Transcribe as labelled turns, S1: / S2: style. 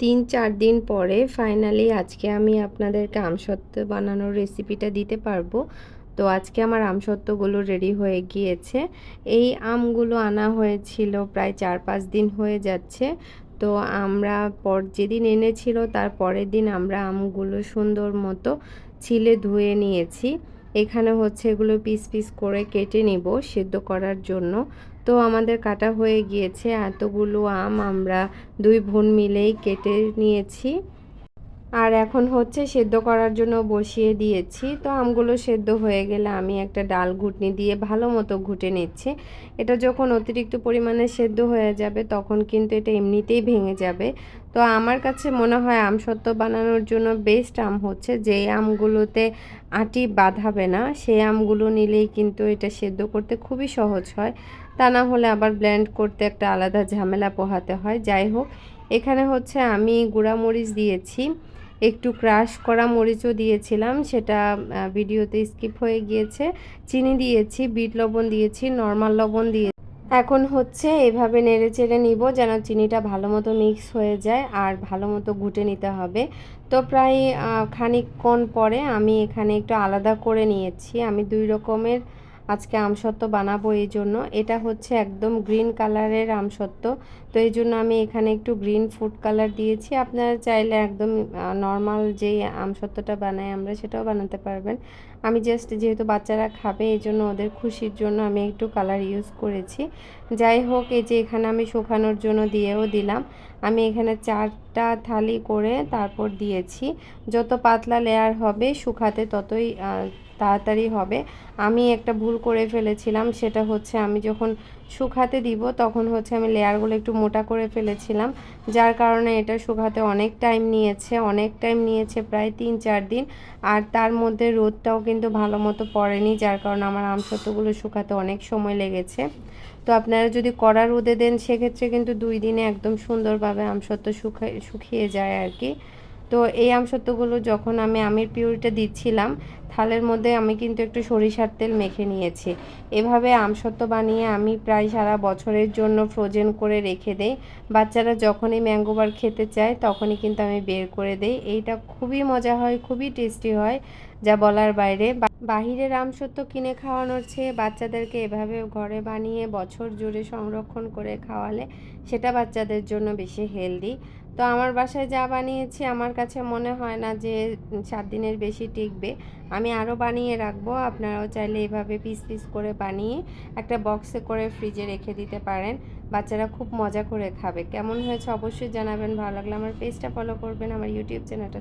S1: তিন চার দিন পরে ফাইনালি আজকে আমি আপনাদেরকে আমসত্ত্ব বানানোর রেসিপিটা দিতে পারব। তো আজকে আমার আমসত্ত্বগুলো রেডি হয়ে গিয়েছে। এই আমগুলো আনা হয়েছিল প্রায় চার পাঁচ দিন হয়ে যাচ্ছে। তো আমরা পর, যেদিন এনেছিল তার পরের দিন আমরা আমগুলো সুন্দর মতো ছিলে ধুয়ে নিয়েছি। এখানে হচ্ছে এগুলো পিস পিস করে কেটে নিব সেদ্ধ করার জন্য। তো আমাদের কাটা হয়ে গিয়েছে এতগুলো আম আমরা দুই বোন মিলেই কেটে নিয়েছি। আর এখন হচ্ছে সেদ্ধ করার জন্য বসিয়ে দিয়েছি। তো আমগুলো সেদ্ধ হয়ে গেলে আমি একটা ডাল ঘুটনি দিয়ে ভালো মতো ঘুটে নিচ্ছি। এটা যখন অতিরিক্ত পরিমাণে সেদ্ধ হয়ে যাবে তখন কিন্তু এটা এমনিতেই ভেঙে যাবে। তো আমার কাছে মনে হয় আমসত্ত্ব বানানোর জন্য বেস্ট আম হচ্ছে যে আমগুলোতে আটি বাঁধাবে না। সেই আমগুলো নিলেই কিন্তু এটা সেদ্ধ করতে খুবই সহজ হয়। তা না হলে আবার ব্লেন্ড করতে একটা আলাদা ঝামেলা পোহাতে হয়। যাই হোক, এখানে হচ্ছে আমি গুঁড়ামরিচ দিয়েছি। একটু ক্রাশ করা মরিচও দিয়েছিলাম, সেটা ভিডিওতে স্কিপ হয়ে গিয়েছে। চিনি দিয়েছি, বিট লবণ দিয়েছি নর্মাল লবণ দিয়ে। এখন হচ্ছে এভাবে নেড়ে চেড়ে নিব যেন চিনিটা ভালো মতো মিক্স হয়ে যায় আর ভালো মতো ঘুটে নিতে হবে। তো প্রায় খানিকক্ষণ পরে আমি এখানে একটু আলাদা করে নিয়েছি। আমি দুই রকমের আজকে আমসত্ত্ব বানাবো এই জন্য। এটা হচ্ছে একদম গ্রিন কালারের আমসত্ত্ব। তো এই জন্য আমি এখানে একটু গ্রিন ফুড কালার দিয়েছি। আপনারা চাইলে একদম নর্মাল যেই আমসত্ত্বটা বানাই আমরা সেটাও বানাতে পারবেন। আমি জাস্ট যেহেতু বাচ্চারা খাবে, এই জন্য ওদের খুশির জন্য আমি একটু কালার ইউজ করেছি। যাই হোক, এই যে এখানে আমি শুকানোর জন্য দিয়েও দিলাম। আমি এখানে চারটা থালি করে তারপর দিয়েছি। যত পাতলা লেয়ার হবে, শুকাতে ততই তাড়াতাড়ি হবে। আমি একটা ভুল করে ফেলেছিলাম, সেটা হচ্ছে আমি যখন শুকাতে দিব, তখন হচ্ছে আমি লেয়ারগুলো একটু মোটা করে ফেলেছিলাম, যার কারণে এটা শুকাতে অনেক টাইম নিয়েছে, অনেক টাইম নিয়েছে প্রায় তিন চার দিন, আর তার মধ্যে রোদটাও কিন্তু ভালো মতো পড়েনি, যার কারণে আমার আমসত্ত্বগুলো শুকাতে অনেক সময় লেগেছে। তো আপনারা যদি কড়া রোদে দেন, সেক্ষেত্রে কিন্তু দুই দিনে একদম সুন্দরভাবে আমসত্ত্ব শুকিয়ে যায় আর কি। তো এই আমসত্ত্বগুলো যখন আমি আমির পিউরিটা দিচ্ছিলাম থালের মধ্যে আমি কিন্তু একটু সরিষার তেল মেখে নিয়েছি। এভাবে আমসত্ত্ব বানিয়ে আমি প্রায় সারা বছরের জন্য ফ্রোজেন করে রেখে দেই। বাচ্চারা যখনই ম্যাঙ্গোবার খেতে চায়, তখনই কিন্তু আমি বের করে দেই। এইটা খুবই মজা হয়, খুবই টেস্টি হয়, যা বলার বাইরে। বাহিরের আমসত্ত্ব কিনে খাওয়ানোর চেয়ে বাচ্চাদেরকে এভাবে ঘরে বানিয়ে বছর জুড়ে সংরক্ষণ করে খাওয়ালে সেটা বাচ্চাদের জন্য বেশি হেলদি তো আমার বাসায় যা বানিয়েছি, আমার কাছে মনে হয় না যে সাত দিনের বেশি টিকবে। আমি আরও বানিয়ে রাখব। আপনারাও চাইলে এভাবে পিস পিস করে বানিয়ে একটা বক্সে করে ফ্রিজে রেখে দিতে পারেন। বাচ্চারা খুব মজা করে খাবে। কেমন হয়েছে অবশ্যই জানাবেন। ভালো লাগলে আমার পেজটা ফলো করবেন। আমার ইউটিউব চ্যানেলটা